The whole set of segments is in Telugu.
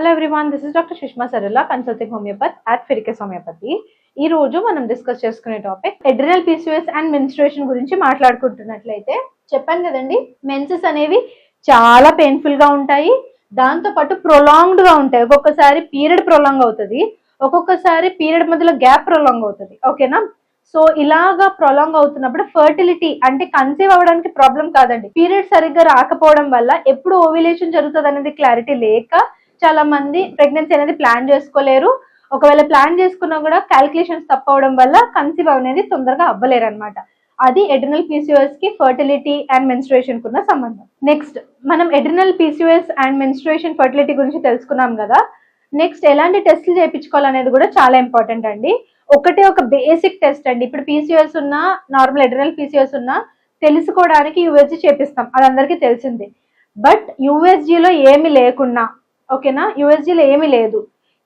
Hello everyone this is doctor Sushma Sarala consulting homeopath at Fiticus homeopathy ఈ రోజు మనం డిస్కస్ చేసుకునే topic adrenal PCS and menstruation గురించి మాట్లాడుకుంటున్నట్లయితే చెప్పాను కదండి మెన్సెస్ అనేవి చాలా పెయిన్ఫుల్గా ఉంటాయి. దాంతో పాటు ప్రొలాంగ్డ్గా ఉంటాయి. ఒక్కొక్కసారి పీరియడ్ ప్రొలాంగ్ అవుతుంది. ఒక్కొక్కసారి పీరియడ్ మధ్యలో గ్యాప్ ప్రొలాంగ్ అవుతుంది. ఓకేనా సో ఇలాగా ప్రొలాంగ్ అవుతున్నప్పుడు ఫర్టిలిటీ అంటే కన్సీవ్ అవ్వడానికి ప్రాబ్లం కాదండి. పీరియడ్ సరిగ్గా రాకపోవడం వల్ల ఎప్పుడు ఓవిలేషన్ జరుగుతుంది అనేది క్లారిటీ లేక చాలా మంది ప్రెగ్నెన్సీ అనేది ప్లాన్ చేసుకోలేరు. ఒకవేళ ప్లాన్ చేసుకున్నా కూడా క్యాల్కులేషన్స్ తప్పవడం వల్ల కన్సీవ్ అనేది తొందరగా అవ్వలేరు అనమాట అది ఎడ్రినల్ పీసీఓఎస్కి ఫర్టిలిటీ అండ్ మెన్స్ట్రేషన్ కున్న సంబంధం. నెక్స్ట్ మనం adrenal PCOS and menstruation fertility గురించి తెలుసుకున్నాం కదా. నెక్స్ట్ ఎలాంటి టెస్ట్లు చేయించుకోవాలనేది కూడా చాలా ఇంపార్టెంట్ అండి. ఒకటే ఒక బేసిక్ టెస్ట్ అండి. ఇప్పుడు పీసీఎస్ ఉన్నా నార్మల్ ఎడ్రినల్ పీసీఎస్ ఉన్నా తెలుసుకోవడానికి యూఎస్జీ చేపిస్తాం. అది అందరికీ తెలిసిందే. బట్ యూఎస్జీలో ఏమి లేకున్నా ఓకేనా? యూఎస్జీలో ఏమీ లేదు.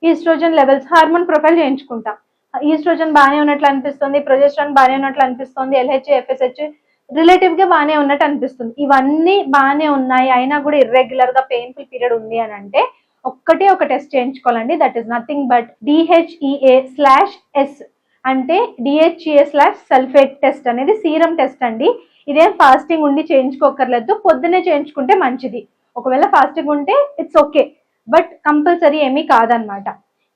ఈస్ట్రోజన్ లెవెల్స్ హార్మోన్ ప్రొఫైల్ చేయించుకుంటాం. ఈస్ట్రోజన్ బాగానే ఉన్నట్లు అనిపిస్తుంది ప్రొజెస్ట్రాన్ బాగానే ఉన్నట్లు అనిపిస్తుంది ఎల్హెచ్ ఎఫ్ఎస్హెచ్ రిలేటివ్గా బాగానే ఉన్నట్టు అనిపిస్తుంది. ఇవన్నీ బాగానే ఉన్నాయి అయినా కూడా ఇర్రెగ్యులర్గా పెయిన్ఫుల్ పీరియడ్ ఉంది అని అంటే ఒక్కటే ఒక test చేయించుకోవాలండి. That is nothing but DHEA slash S అంటే డిహెచ్ఈఏ స్లాష్ సల్ఫేట్ టెస్ట్ అనేది సీరం టెస్ట్ అండి. ఇదేం ఫాస్టింగ్ ఉండి చేయించుకోకర్లేదు పొద్దునే చేయించుకుంటే మంచిది. ఒకవేళ ఫాస్టింగ్ ఉంటే ఇట్స్ ఓకే బట్ కంపల్సరీ ఏమీ కాదనమాట.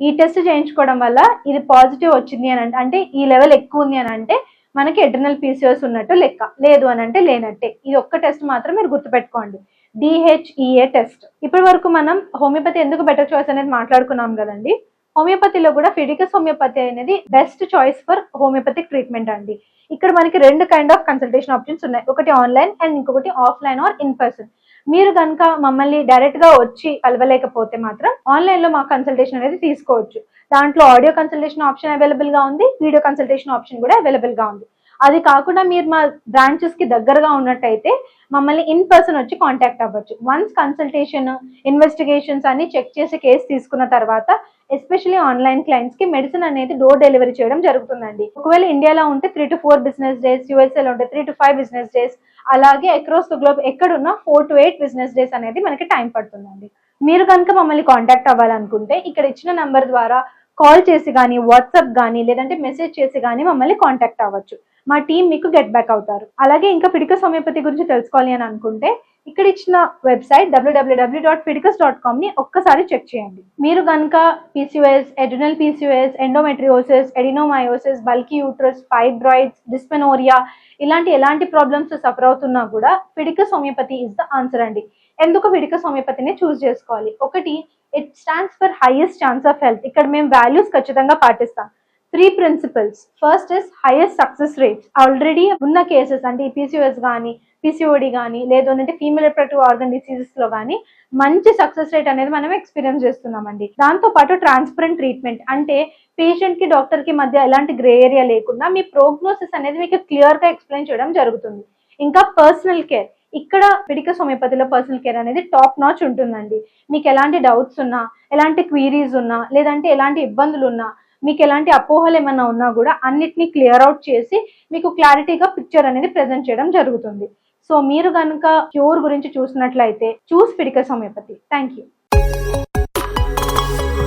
ఈ టెస్ట్ చేయించుకోవడం వల్ల ఇది పాజిటివ్ వచ్చింది అని అంటే ఈ లెవెల్ ఎక్కువ ఉంది అని అంటే మనకి ఎడ్రినల్ పీసీఎస్ ఉన్నట్టు లెక్క. లేదు అని అంటే లేనట్టే. ఇది ఒక్క టెస్ట్ మాత్రం మీరు గుర్తుపెట్టుకోండి. DHEA test. ఇప్పటి వరకు మనం హోమియోపతి ఎందుకు బెటర్ చాయిస్ అనేది మాట్లాడుకున్నాం కదండి? హోమియోపతిలో కూడా ఫిడికస్ హోమియోపతి అనేది best choice for homeopathic treatment అండి. ఇక్కడ మనకి రెండు కైండ్ ఆఫ్ కన్సల్టేషన్ ఆప్షన్స్ ఉన్నాయి. ఒకటి ఆన్లైన్ అండ్ ఇంకొకటి ఆఫ్లైన్ ఆర్ ఇన్ పర్సన్ మీరు కనుక మమ్మల్ని డైరెక్ట్గా వచ్చి కలవలేకపోతే మాత్రం ఆన్లైన్లో మా కన్సల్టేషన్ అనేది తీసుకోవచ్చు. దాంట్లో ఆడియో కన్సల్టేషన్ ఆప్షన్ అవైలబుల్గా ఉంది వీడియో కన్సల్టేషన్ ఆప్షన్ కూడా అవైలబుల్గా ఉంది. అది కాకుండా మీరు మా బ్రాంచెస్కి దగ్గరగా ఉన్నట్టయితే మమ్మల్ని ఇన్ పర్సన్ వచ్చి కాంటాక్ట్ అవ్వచ్చు. వన్స్ కన్సల్టేషన్ ఇన్వెస్టిగేషన్స్ అన్ని చెక్ చేసి కేసు తీసుకున్న తర్వాత ఎస్పెషల్లీ ఆన్లైన్ క్లయింట్స్కి మెడిసిన్ అనేది డోర్ డెలివరీ చేయడం జరుగుతుందండి. ఒకవేళ ఇండియాలో ఉంటే three to four business days యూఎస్ఏలో ఉంటే three to five business days అలాగే అక్రాస్ ద గ్లోబ్ ఎక్కడున్నా four to eight business days అనేది మనకి టైం పడుతుందండి. మీరు కనుక మమ్మల్ని కాంటాక్ట్ అవ్వాలనుకుంటే ఇక్కడ ఇచ్చిన నంబర్ ద్వారా కాల్ చేసి కానీ వాట్సాప్ కానీ లేదంటే మెసేజ్ చేసి కానీ మమ్మల్ని కాంటాక్ట్ అవ్వచ్చు. మా టీం మీకు గెట్ బ్యాక్ అవుతారు. అలాగే ఇంకా పిడిక హోమియోపతి గురించి తెలుసుకోవాలి అని అనుకుంటే ఇక్కడ ఇచ్చిన website WWW dot Fiticus dot కామ్ని ఒక్కసారి చెక్ చేయండి మీరు కనుక PCS adrenal PCS endometriosis adenomyosis bulky uterus fibroids dysmenorrhea ఇలాంటి ఎలాంటి ప్రాబ్లమ్స్ సఫర్ అవుతున్నా కూడా Fiticus homeopathy is the answer అండి. ఎందుకు పిడిక హోమియోపతిని చూస్ చేసుకోవాలి? ఒకటి it stands for highest chance of health ఇక్కడ మేము వాల్యూస్ ఖచ్చితంగా పాటిస్తాం. Three principles first is highest success rates already ఉన్న కేసెస్ అంటే పీసీఓఎస్ కానీ పీసీఓడి కానీ లేదు అంటే ఫీమేల్ రిప్రొడక్టివ్ ఆర్గన్ డిసీజెస్లో కానీ మంచి సక్సెస్ రేట్ అనేది మనం ఎక్స్పీరియన్స్ చేస్తున్నామండి. దాంతో పాటు ట్రాన్స్పరెంట్ ట్రీట్మెంట్ అంటే పేషెంట్కి డాక్టర్కి మధ్య ఎలాంటి గ్రే ఏరియా లేకుండా మీ ప్రోగ్నోసిస్ అనేది మీకు క్లియర్గా ఎక్స్ప్లెయిన్ చేయడం జరుగుతుంది. ఇంకా పర్సనల్ కేర్ ఇక్కడ ఫిడికస్ హోమియోపతిలో పర్సనల్ కేర్ అనేది టాప్ నాచ్ ఉంటుందండి. మీకు ఎలాంటి డౌట్స్ ఉన్నా ఎలాంటి క్వీరీస్ ఉన్నా లేదంటే ఎలాంటి ఇబ్బందులు ఉన్నా మీకు ఎలాంటి అపోహలు ఏమైనా ఉన్నా కూడా అన్నిటినీ క్లియర్ అవుట్ చేసి మీకు క్లారిటీగా పిక్చర్ అనేది ప్రెజెంట్ చేయడం జరుగుతుంది. సో మీరు కనుక క్యూర్ గురించి చూసినట్లయితే choose Fiticus homeopathy thank you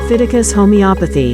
Fiticus Homeopathy